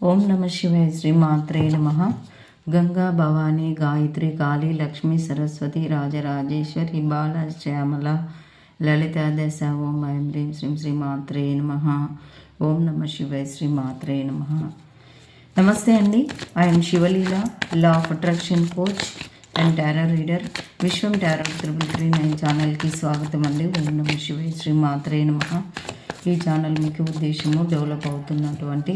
ఓం నమ శివాయ శ్రీ మాత్రే నమ. గంగా భవానీ గాయత్రి కాళీ లక్ష్మీ సరస్వతి రాజరాజేశ్వరి బాల శ్యామల లలిత దశ ఓం ఐం హ్రీం శ్రీం శ్రీ మాత్రే నమ. ఓం నమ శివాయ శ్రీ మాత్రే నమ. నమస్తే అండి. I'm Sivaleela law of attraction coach and tarot reader. Vishwam tarot triple three nine ఛానల్కి స్వాగతం అండి. ఓం నమ శివాయ శ్రీ మాత్రే నమ. ఈ ఛానల్ మీకు ఉద్దేశము డెవలప్ అవుతున్నటువంటి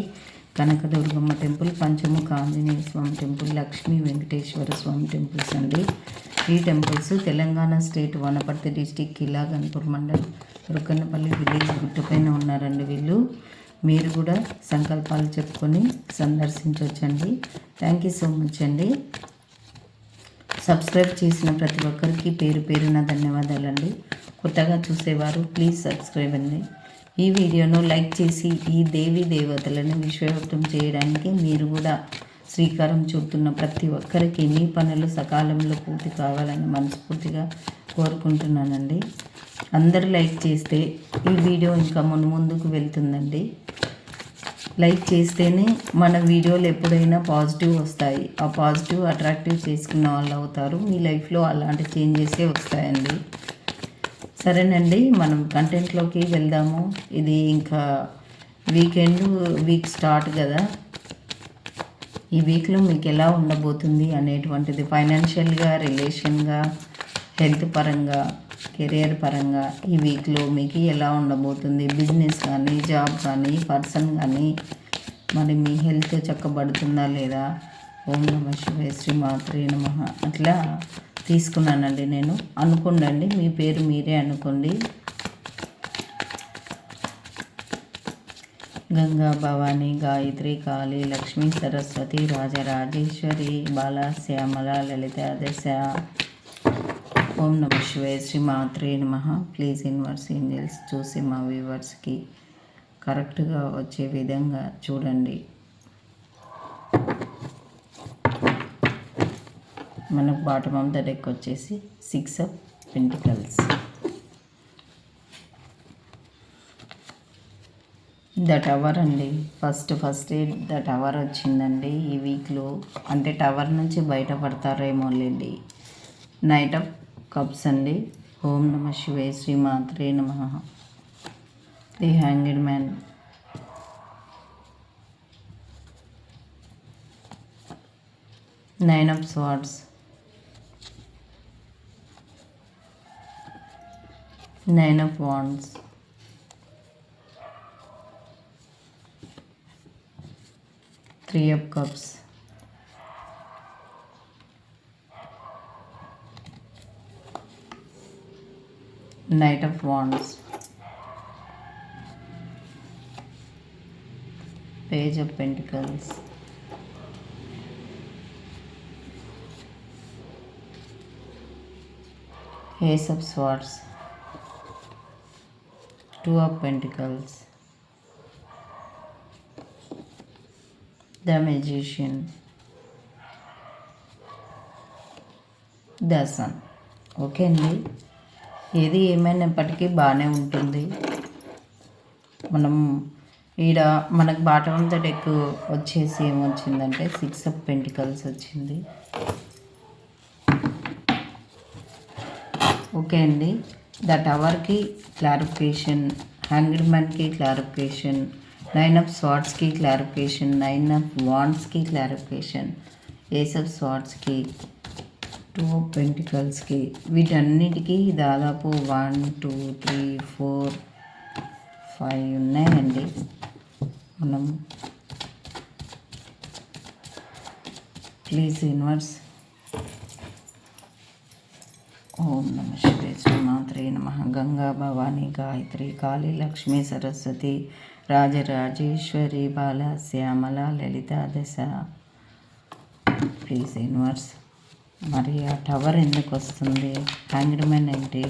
Kanakadurgamma temple Panchamukha Anjaneya Swamy temple Lakshmi Venkateswara Swamy temples అండి. ఈ temples Telangana state Wanaparthy district Kila Ganpur mandal Rukkannapalli village గుట్టపైన ఉన్నారండి వీళ్ళు. మీరు కూడా సంకల్పాలు చెప్పుకొని సందర్శించవచ్చండి థ్యాంక్ యూ సో మచ్ అండి. సబ్స్క్రైబ్ చేసిన ప్రతి ఒక్కరికి పేరు పేరున ధన్యవాదాలండి. కొత్తగా చూసేవారు ప్లీజ్ సబ్స్క్రైబ్ అండి. ఈ వీడియోను లైక్ చేసి ఈ దేవి దేవతలను విశ్వవ్యాప్తం చేయడానికి మీరు కూడా శ్రీకారం చుడుతున్న ప్రతి ఒక్కరికి మీ పనులు సకాలంలో పూర్తి కావాలని మనస్ఫూర్తిగా కోరుకుంటున్నానండి. అందరూ లైక్ చేస్తే ఈ వీడియో ఇంకా మన ముందుకు వెళ్తుందండి. లైక్ చేస్తేనే మన వీడియోలు ఎప్పుడైనా పాజిటివ్ వస్తాయి. ఆ పాజిటివ్ అట్రాక్టివ్ చేసుకున్న వాళ్ళు అవుతారు. మీ లైఫ్లో అలాంటి చేంజెసే వస్తాయండి. సరేనండి మనం కంటెంట్లోకి వెళ్దాము. ఇది ఇంకా వీకెండ్ వీక్ స్టార్ట్ కదా. ఈ వీక్లో మీకు ఎలా ఉండబోతుంది అనేటువంటిది ఫైనాన్షియల్గా రిలేషన్గా హెల్త్ పరంగా కెరియర్ పరంగా ఈ వీక్లో మీకు ఎలా ఉండబోతుంది? బిజినెస్ కానీ జాబ్ కానీ పర్సన్ కానీ మరి మీ హెల్త్ చక్కబడుతుందా లేదా? ఓం నమ శివాయ శ్రీ మాత్రే నమ. అట్లా తీసుకున్నానండి నేను. అనుకోండి మీ పేరు మీరే అనుకోండి. గంగా భవాని గాయత్రి కాళి లక్ష్మీ సరస్వతి రాజరాజేశ్వరి బాల శ్యామల లలిత దశ. ఓం నమ శివాయ శ్రీ మాత్రే నమ. ప్లీజ్ ఇన్వర్స్ ఏంజల్స్ చూసి మా వ్యూవర్స్కి కరెక్ట్గా వచ్చే విధంగా చూడండి. మనకు బాటమ్ ఆఫ్ ద డెక్ వచ్చేసి six of pentacles the tower అండి. ఫస్ట్ ఫస్ట్ ద టవర్ వచ్చిందండి. ఈ వీక్లో అంటే టవర్ నుంచి బయటపడతారేమో లేండి. నైట్ ఆఫ్ కప్స్ అండి. ఓం నమ శివే శ్రీ మాత్రే నమ. The hanged man nine of swords nine of wands. Three of cups. Knight of wands. Page of pentacles. Ace of swords two of pentacles the magician. The sun okay అండి. ఏది ఏమైనప్పటికీ బాగానే ఉంటుంది. మనం ఈడ మనకు బాటం అంత డెక్ వచ్చేసి ఏమొచ్చిందంటే సిక్స్ ఆఫ్ పెంటికల్స్ వచ్చింది. ఓకే అండి. దట్ అవర్కి క్లారిఫికేషన్ హ్యాంగ్డ్ మ్యాన్కి క్లారిఫికేషన్ నైన్ ఆఫ్ స్వాట్స్కి క్లారిఫికేషన్ నైన్ ఆఫ్ వాండ్స్కి క్లారిఫికేషన్ ఏస్ ఆఫ్ స్వాట్స్కి టూ ఆఫ్ పెంటికల్స్కి వీటన్నిటికీ దాదాపు one two three four five ఉన్నాయండి. మనం ప్లీజ్ యూనివర్స్ ఓం నమ శివే శ్రీమాత్రే నమ గంగా భవానీ గాయత్రి కాళీ లక్ష్మీ సరస్వతి రాజరాజేశ్వరి బాల శ్యామల లలిత దశ. Please universe. మరి ఆ టవర్ ఎందుకు వస్తుంది? హ్యాంగ్డ్ మ్యాన్ ఏంటి?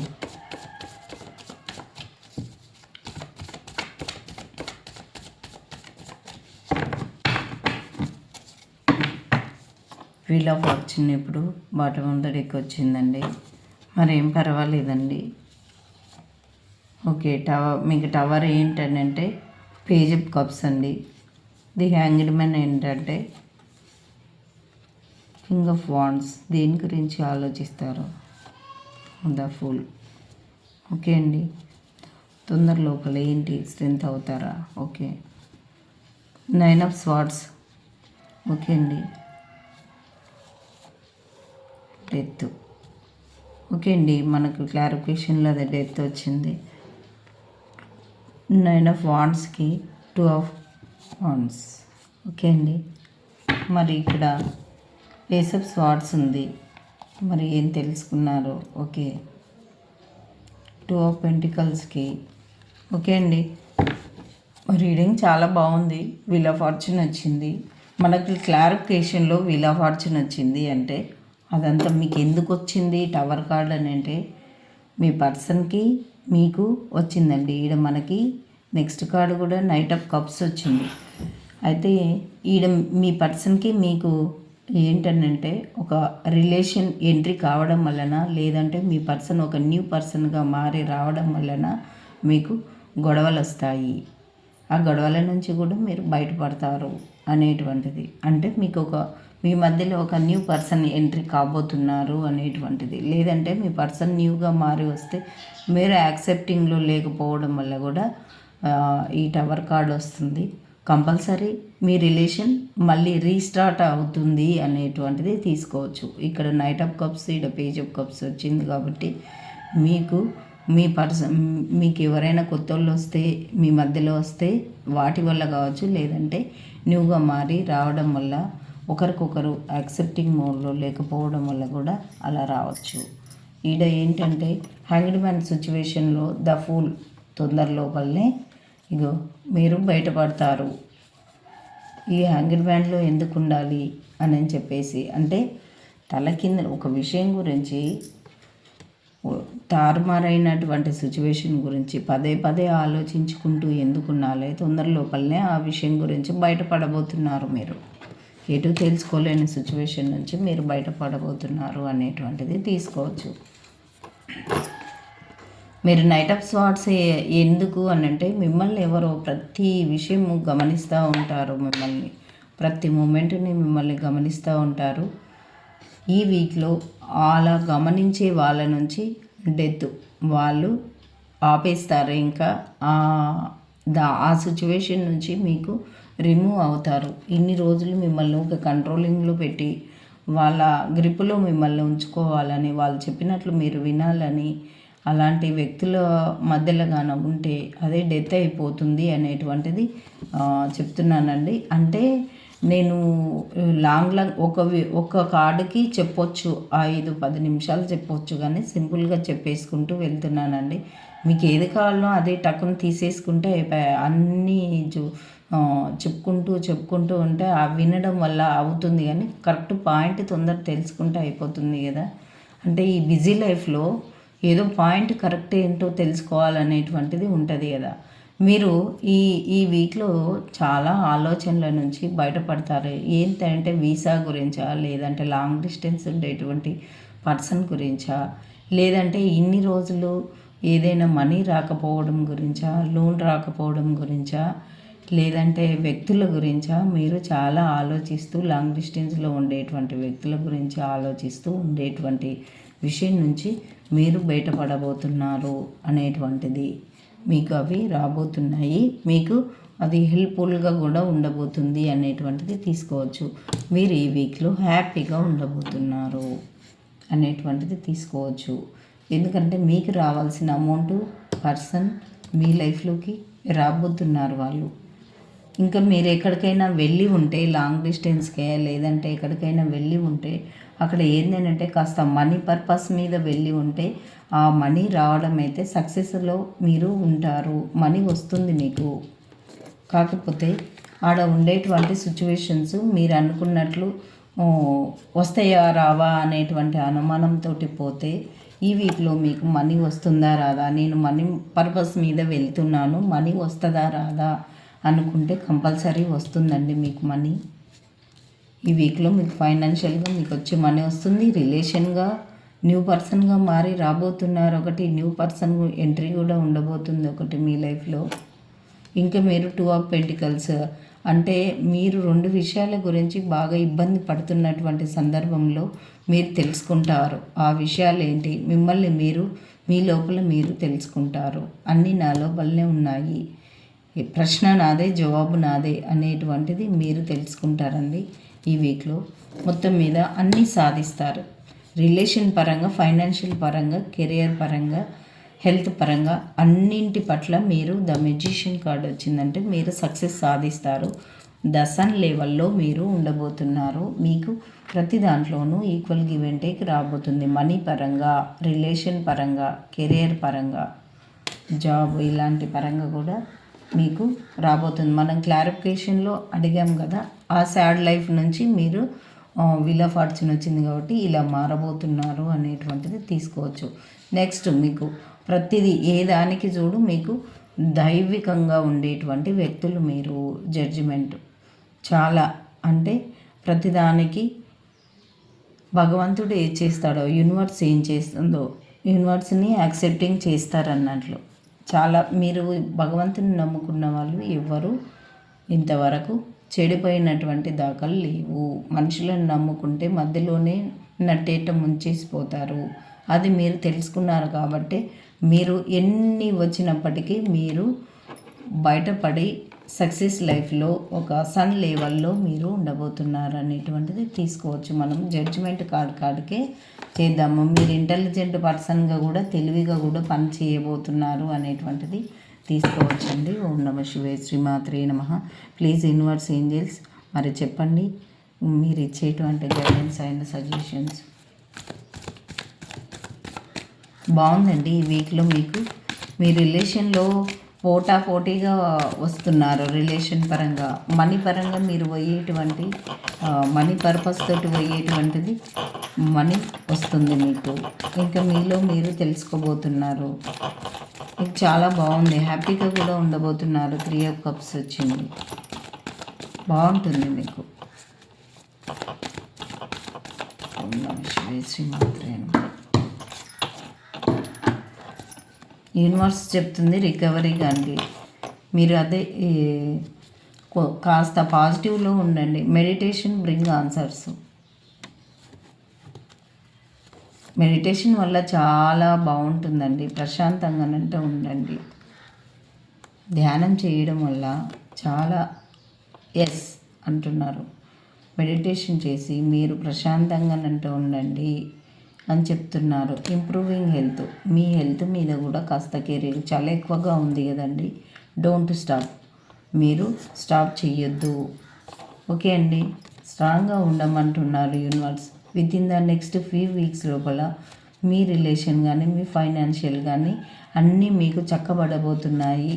వీల్ ఆఫ్ ఫార్చ్యూన్ ఇప్పుడు బాటమ్ ఆఫ్ ద డెక్ వచ్చిందండి. మరేం పర్వాలేదండి. ఓకే టవర్ మీకు టవర్ ఏంటంటే పేజ్ ఆఫ్ కప్స్ అండి. ది హ్యాంగ్డ్ మ్యాన్ ఏంటంటే కింగ్ ఆఫ్ వాండ్స్ దేని గురించి ఆలోచిస్తారు? The full. ఓకే అండి. తొందర లోపల ఏంటి? స్ట్రెంత్ అవుతారా? Okay. Nine of swords okay అండి. డెత్. ఓకే అండి. మనకు క్లారిఫికేషన్లో అది డెత్ వచ్చింది. నైన్ ఆఫ్ వాండ్స్కి టూ ఆఫ్ వాండ్స్. ఓకే అండి. మరి ఇక్కడ ఏస్ ఆఫ్ స్వాట్స్ ఉంది. మరి ఏం తెలుసుకున్నారు? ఓకే. టూ ఆఫ్ పెంటికల్స్కి ఓకే అండి. రీడింగ్ చాలా బాగుంది. వీల్ ఆఫ్ ఫార్చ్యూన్ వచ్చింది మనకి క్లారిఫికేషన్లో వీల్ ఆఫ్ ఫార్చ్యూన్ వచ్చింది అంటే అదంతా మీకు ఎందుకు వచ్చింది? టవర్ కార్డ్ అని అంటే మీ పర్సన్కి మీకు వచ్చిందండి. ఈడ మనకి నెక్స్ట్ కార్డు కూడా నైట్ ఆఫ్ కప్స్ వచ్చింది. అయితే ఈడ మీ పర్సన్కి మీకు ఏంటనంటే ఒక రిలేషన్ ఎంట్రీ కావడం వలన లేదంటే మీ పర్సన్ ఒక న్యూ పర్సన్గా మారి రావడం వలన మీకు గొడవలు వస్తాయి. ఆ గొడవల నుంచి కూడా మీరు బయటపడతారు అనేటువంటిది. అంటే మీకు ఒక మీ మధ్యలో ఒక న్యూ పర్సన్ ఎంట్రీ కాబోతున్నారు అనేటువంటిది. లేదంటే మీ పర్సన్ న్యూగా మారి వస్తే మీరు యాక్సెప్టింగ్లో లేకపోవడం వల్ల కూడా ఈ టవర్ కార్డ్ వస్తుంది. కంపల్సరీ మీ రిలేషన్ మళ్ళీ రీస్టార్ట్ అవుతుంది అనేటువంటిది తీసుకోవచ్చు. ఇక్కడ నైట్ ఆఫ్ కప్స్ ఇక్కడ పేజ్ ఆఫ్ కప్స్ వచ్చింది కాబట్టి మీకు మీ పర్సన్ మీకు ఎవరైనా కొత్త వాళ్ళు వస్తే మీ మధ్యలో వస్తే వాటి వల్ల కావచ్చు. లేదంటే న్యూగా మారి రావడం వల్ల ఒకరికొకరు యాక్సెప్టింగ్ మోడ్లో లేకపోవడం వల్ల కూడా అలా రావచ్చు. ఈడ ఏంటంటే హ్యాంగ్డ్ మ్యాన్ సిచ్యువేషన్లో ద ఫూల్ తొందర లోపలనే ఇగో మీరు బయటపడతారు. ఈ హ్యాంగ్డ్ మ్యాన్లో ఎందుకు ఉండాలి అని చెప్పేసి అంటే తల కింద ఒక విషయం గురించి తారుమారైనటువంటి సిచ్యువేషన్ గురించి పదే పదే ఆలోచించుకుంటూ ఎందుకు తొందర లోపలనే ఆ విషయం గురించి బయటపడబోతున్నారు మీరు. ఎటు తెలుసుకోలేని సిచ్యువేషన్ నుంచి మీరు బయటపడబోతున్నారు అనేటువంటిది తీసుకోవచ్చు. మీరు నైట్ ఆఫ్ స్వాట్స్ ఎందుకు అని అంటే మిమ్మల్ని ఎవరో ప్రతి విషయము గమనిస్తూ ఉంటారు మిమ్మల్ని. ప్రతి మూమెంట్ని మిమ్మల్ని గమనిస్తూ ఉంటారు. ఈ వీక్లో అలా గమనించే వాళ్ళ నుంచి డెత్ వాళ్ళు ఆపేస్తారు. ఇంకా ఆ దా ఆ సిచ్యువేషన్ నుంచి మీకు రిమూవ్ అవుతారు. ఇన్ని రోజులు మిమ్మల్ని ఒక కంట్రోలింగ్లో పెట్టి వాళ్ళ గ్రిప్పులో మిమ్మల్ని ఉంచుకోవాలని వాళ్ళు చెప్పినట్లు మీరు వినాలని అలాంటి వ్యక్తుల మధ్యలో గాన ఉంటే అదే డెత్ అయిపోతుంది అనేటువంటిది చెప్తున్నానండి. అంటే నేను లాంగ్ లాంగ్ ఒక ఒక కార్డుకి చెప్పొచ్చు ఐదు పది నిమిషాలు చెప్పొచ్చు కానీ సింపుల్గా చెప్పేసుకుంటూ వెళ్తున్నానండి. మీకు ఏది కావాలో అదే టక్కున తీసేసుకుంటే అన్నీ జో చెప్పుకుంటూ చెప్పుకుంటూ ఉంటే ఆ వినడం వల్ల అవుతుంది కానీ కరెక్ట్ పాయింట్ తొందర తెలుసుకుంటే అయిపోతుంది కదా. అంటే ఈ బిజీ లైఫ్లో ఏదో పాయింట్ కరెక్ట్ ఏంటో తెలుసుకోవాలనేటువంటిది ఉంటుంది కదా. మీరు ఈ ఈ వీక్లో చాలా ఆలోచనల నుంచి బయటపడతారు. ఏంటంటే వీసా గురించా లేదంటే లాంగ్ డిస్టెన్స్ ఉండేటువంటి పర్సన్ గురించా లేదంటే ఇన్ని రోజులు ఏదైనా మనీ రాకపోవడం గురించా లోన్ రాకపోవడం గురించా లేదంటే వ్యక్తుల గురించా మీరు చాలా ఆలోచిస్తూ లాంగ్ డిస్టెన్స్లో ఉండేటువంటి వ్యక్తుల గురించి ఆలోచిస్తూ ఉండేటువంటి విషయం నుంచి మీరు బయటపడబోతున్నారు అనేటువంటిది మీకు అవి రాబోతున్నాయి. మీకు అది హెల్ప్ఫుల్గా కూడా ఉండబోతుంది అనేటువంటిది తీసుకోవచ్చు. మీరు ఈ వీక్లో హ్యాపీగా ఉండబోతున్నారు అనేటువంటిది తీసుకోవచ్చు. ఎందుకంటే మీకు రావాల్సిన అమౌంట్ పర్సన్ మీ లైఫ్లోకి రాబోతున్నారు వాళ్ళు. ఇంకా మీరు ఎక్కడికైనా వెళ్ళి ఉంటే లాంగ్ డిస్టెన్స్కే లేదంటే ఎక్కడికైనా వెళ్ళి ఉంటే అక్కడ ఏంటంటే కాస్త మనీ పర్పస్ మీద వెళ్ళి ఉంటే ఆ మనీ రావడం అయితే సక్సెస్లో మీరు ఉంటారు. మనీ వస్తుంది మీకు. కాకపోతే ఆడ ఉండేటువంటి సిచ్యువేషన్స్ మీరు అనుకున్నట్లు వస్తాయా రావా అనేటువంటి అనుమానంతో పోతే ఈ వీక్లో మీకు మనీ వస్తుందా రాదా? నేను మనీ పర్పస్ మీద వెళ్తున్నాను. మనీ వస్తుందా రాదా అనుకుంటే కంపల్సరీ వస్తుందండి మీకు మనీ. ఈ వీక్లో మీకు ఫైనాన్షియల్గా మీకు వచ్చే మనీ వస్తుంది. రిలేషన్గా న్యూ పర్సన్గా మారి రాబోతున్నారు. ఒకటి న్యూ పర్సన్ ఎంట్రీ కూడా ఉండబోతుంది ఒకటి మీ లైఫ్లో. ఇంకా మీరు టూ ఆఫ్ పెంటికల్స్ అంటే మీరు రెండు విషయాల గురించి బాగా ఇబ్బంది పడుతున్నటువంటి సందర్భంలో మీరు తెలుసుకుంటారు. ఆ విషయాలు ఏంటి మిమ్మల్ని మీరు మీ లోపల మీరు తెలుసుకుంటారు. అన్నీ నా లోపలనే ఉన్నాయి. ప్రశ్న నాదే జవాబు నాదే అనేటువంటిది మీరు తెలుసుకుంటారండి ఈ వీక్లో. మొత్తం మీద అన్నీ సాధిస్తారు. రిలేషన్ పరంగా ఫైనాన్షియల్ పరంగా కెరియర్ పరంగా హెల్త్ పరంగా అన్నింటి పట్ల మీరు ద మెజిషియన్ కార్డ్ వచ్చిందంటే మీరు సక్సెస్ సాధిస్తారు. ద సన్ లెవెల్లో మీరు ఉండబోతున్నారు. మీకు ప్రతి దాంట్లోనూ ఈక్వల్ గివ్ అండ్ టేక్ రాబోతుంది. మనీ పరంగా రిలేషన్ పరంగా కెరియర్ పరంగా జాబ్ ఇలాంటి పరంగా కూడా మీకు రాబోతుంది. మనం క్లారిఫికేషన్లో అడిగాం కదా ఆ సాడ్ లైఫ్ నుంచి మీరు విలా ఫార్చ్యూన్ వచ్చింది కాబట్టి ఇలా మారబోతున్నారు అనేటువంటిది తీసుకోవచ్చు. నెక్స్ట్ మీకు ప్రతిదీ ఏ దానికి చూడు మీకు దైవికంగా ఉండేటువంటి వ్యక్తులు మీరు జడ్జిమెంట్ చాలా అంటే ప్రతిదానికి భగవంతుడు ఏం చేస్తాడో యూనివర్స్ ఏం చేస్తుందో యూనివర్స్ని యాక్సెప్టింగ్ చేస్తారన్నట్లు. చాలా మీరు భగవంతుని నమ్ముకున్న వాళ్ళు ఎవ్వరు ఇంతవరకు చెడిపోయినటువంటి దాఖలు లేవు. మనుషులను నమ్ముకుంటే మధ్యలోనే నట్టేట ముంచేసిపోతారు. అది మీరు తెలుసుకున్నారు కాబట్టి మీరు ఎన్ని వచ్చినప్పటికీ మీరు బయటపడి సక్సెస్ లైఫ్లో ఒక సన్ లెవెల్లో మీరు ఉండబోతున్నారు అనేటువంటిది తీసుకోవచ్చు. మనం జడ్జిమెంట్ కార్డ్ కార్డుకే చేద్దాము. మీరు ఇంటెలిజెంట్ పర్సన్గా కూడా తెలివిగా కూడా పని చేయబోతున్నారు అనేటువంటిది తీసుకోవచ్చండి. ఓం నమ శివే శ్రీమాత్రే నమ. ప్లీజ్ ఇన్వర్స్ ఏంజల్స్ మరి చెప్పండి. మీరు ఇచ్చేటువంటి గైడెన్స్ అయిన సజెషన్స్ బాగుందండి ఈ వీక్లో మీకు. మీ రిలేషన్లో పోటా పోటీగా వస్తున్నారు రిలేషన్ పరంగా. మనీ పరంగా మీరు పోయేటువంటి మనీ పర్పస్ తోటి పోయేటువంటిది మనీ వస్తుంది మీకు. ఇంకా మీలో మీరు తెలుసుకోబోతున్నారు. మీకు చాలా బాగుంది. హ్యాపీగా కూడా ఉండబోతున్నారు త్రీ ఆఫ్ కప్స్ వచ్చింది బాగుంటుంది మీకు. శ్రీ శ్రీమాత్రే యూనివర్స్ చెప్తుంది రికవరీ కానీ మీరు అదే కాస్త పాజిటివ్లో ఉండండి. Meditation bring answers. మెడిటేషన్ వల్ల చాలా బాగుంటుందండి. ప్రశాంతంగానంటే ఉండండి. ధ్యానం చేయడం వల్ల చాలా ఎస్ అంటున్నారు. మెడిటేషన్ చేసి మీరు ప్రశాంతంగానంటే ఉండండి. అని చెప్తున్నారు. ఇంప్రూవింగ్ హెల్త్ మీ హెల్త్ మీద కూడా కాస్త కెరీర్ చాలా ఎక్కువగా ఉంది కదండి. డోంట్ స్టాప్ మీరు స్టాప్ చేయొద్దు ఓకే అండి. స్ట్రాంగ్గా ఉండమంటున్నారు universe with in the next few weeks లోపల మీ రిలేషన్ కానీ మీ ఫైనాన్షియల్ కానీ అన్నీ మీకు చక్కబడబోతున్నాయి.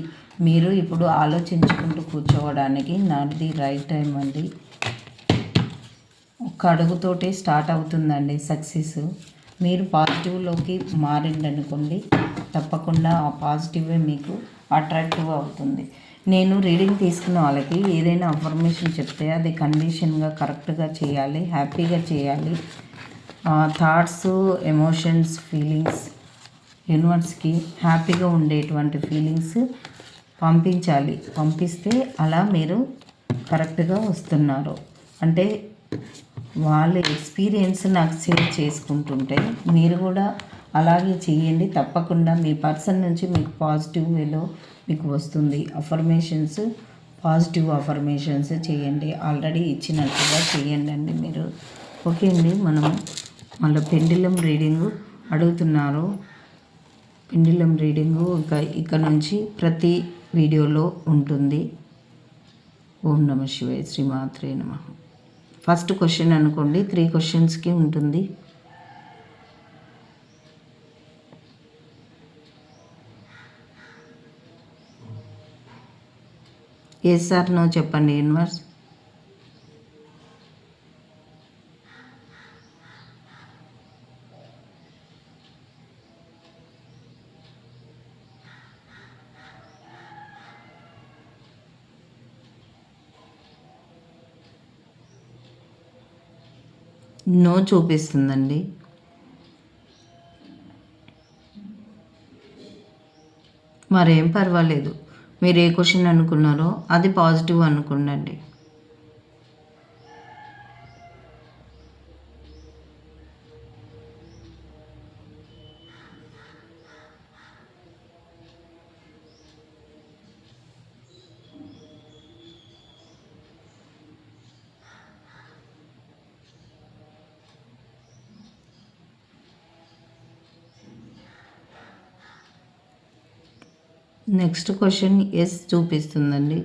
మీరు ఇప్పుడు ఆలోచించుకుంటూ కూర్చోవడానికి నాట్ ది రైట్ టైం అండి. ఒక అడుగుతోటే స్టార్ట్ అవుతుందండి సక్సెస్. మీరు పాజిటివ్లోకి మారిండి అనుకోండి తప్పకుండా ఆ పాజిటివే మీకు అట్రాక్టివ్ అవుతుంది. నేను రీడింగ్ తీసుకున్న వాళ్ళకి ఏదైనా ఇన్ఫర్మేషన్ చెప్తే అది కండిషన్గా కరెక్ట్గా చేయాలి హ్యాపీగా చేయాలి. థాట్స్ ఎమోషన్స్ ఫీలింగ్స్ యూనివర్స్కి హ్యాపీగా ఉండేటువంటి ఫీలింగ్స్ పంపించాలి. పంపిస్తే అలా మీరు కరెక్ట్గా వస్తున్నారు. అంటే వాళ్ళ ఎక్స్పీరియన్స్ నాకు షేర్ చేసుకుంటుంటే మీరు కూడా అలాగే చేయండి. తప్పకుండా మీ పర్సన్ నుంచి మీకు పాజిటివ్ వేలో మీకు వస్తుంది. అఫర్మేషన్స్ పాజిటివ్ అఫర్మేషన్స్ చేయండి. ఆల్రెడీ ఇచ్చినట్టుగా చేయండి అండి మీరు. ఓకే అండి మనం మళ్ళీ పెండిలం రీడింగ్ అడుగుతున్నారు. పెండిలం రీడింగు ఇక ఇక్కడ నుంచి ప్రతి వీడియోలో ఉంటుంది. ఓం నమ శివాయ శ్రీమాత్రే నమ. ఫస్ట్ క్వశ్చన్ అనుకోండి త్రీ క్వశ్చన్స్కి ఉంటుంది. ఎస్ సార్ నో చెప్పండి యూనివర్స్ నో చూపిస్తుందండి. మరేం పర్వాలేదు. మీరు ఏ క్వశ్చన్ అనుకున్నారో అది పాజిటివ్ అనుకుండండి. నెక్స్ట్ క్వశ్చన్ ఎస్ చూపిస్తుందండి.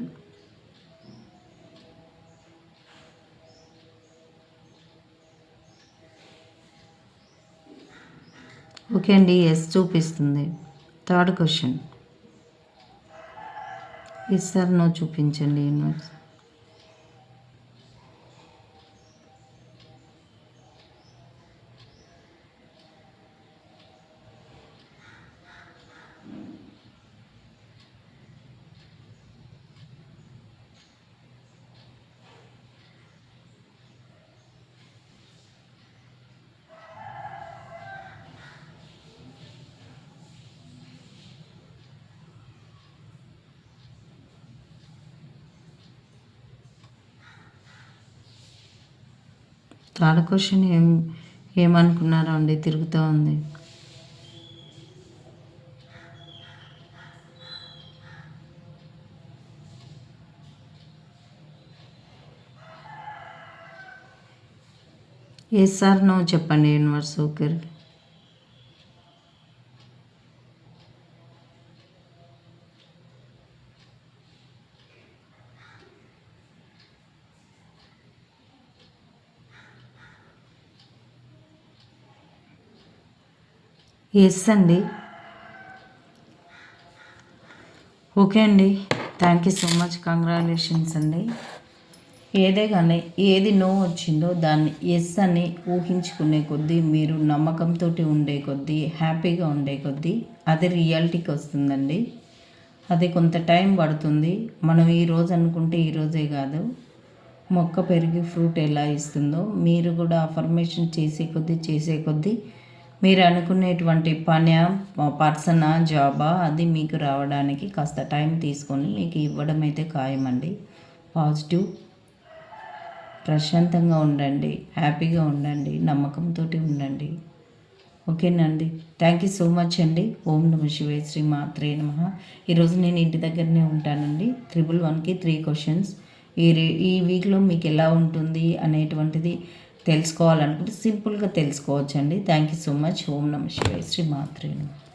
ఓకే అండి ఎస్ చూపిస్తుంది. Third question. Yes or no చూపించండి యూనివర్స్ థర్డ్ క్వశ్చన్ ఏం ఏమనుకున్నారో అండి తిరుగుతూ ఉంది. ఎస్ సార్ నో చెప్పండి యూనివర్స్ ఓకే ఎస్ అండి. ఓకే అండి. Thank you so much congratulations అండి. ఏదే కానీ ఏది నో వచ్చిందో దాన్ని ఎస్ అని ఊహించుకునే కొద్దీ మీరు నమ్మకంతో ఉండే కొద్దీ హ్యాపీగా ఉండే కొద్దీ అది రియాలిటీకి వస్తుందండి. అది కొంత టైం పడుతుంది. మనం ఈరోజు అనుకుంటే ఈరోజే కాదు. మొక్క పెరిగి ఫ్రూట్ ఎలా ఇస్తుందో మీరు కూడా అఫర్మేషన్ చేసే కొద్దీ చేసే కొద్దీ మీరు అనుకునేటువంటి పని పర్సనా జాబా అది మీకు రావడానికి కాస్త టైం తీసుకొని మీకు ఇవ్వడం అయితే ఖాయమండి. పాజిటివ్. ప్రశాంతంగా ఉండండి. హ్యాపీగా ఉండండి. నమ్మకంతో ఉండండి. ఓకేనండి థ్యాంక్ యూ సో మచ్ అండి. ఓం నమ శివే శ్రీ మాత్రే నమ. ఈరోజు నేను ఇంటి దగ్గరనే ఉంటానండి. త్రిబుల్ వన్కి త్రీ క్వశ్చన్స్. ఈ ఈ వీక్లో మీకు ఎలా ఉంటుంది అనేటువంటిది తెలుసుకోవాలనుకుంటే సింపుల్గా తెలుసుకోవచ్చండి. Thank you so much. ఓం నమ శివాయ. శ్రీ మాత్రేను.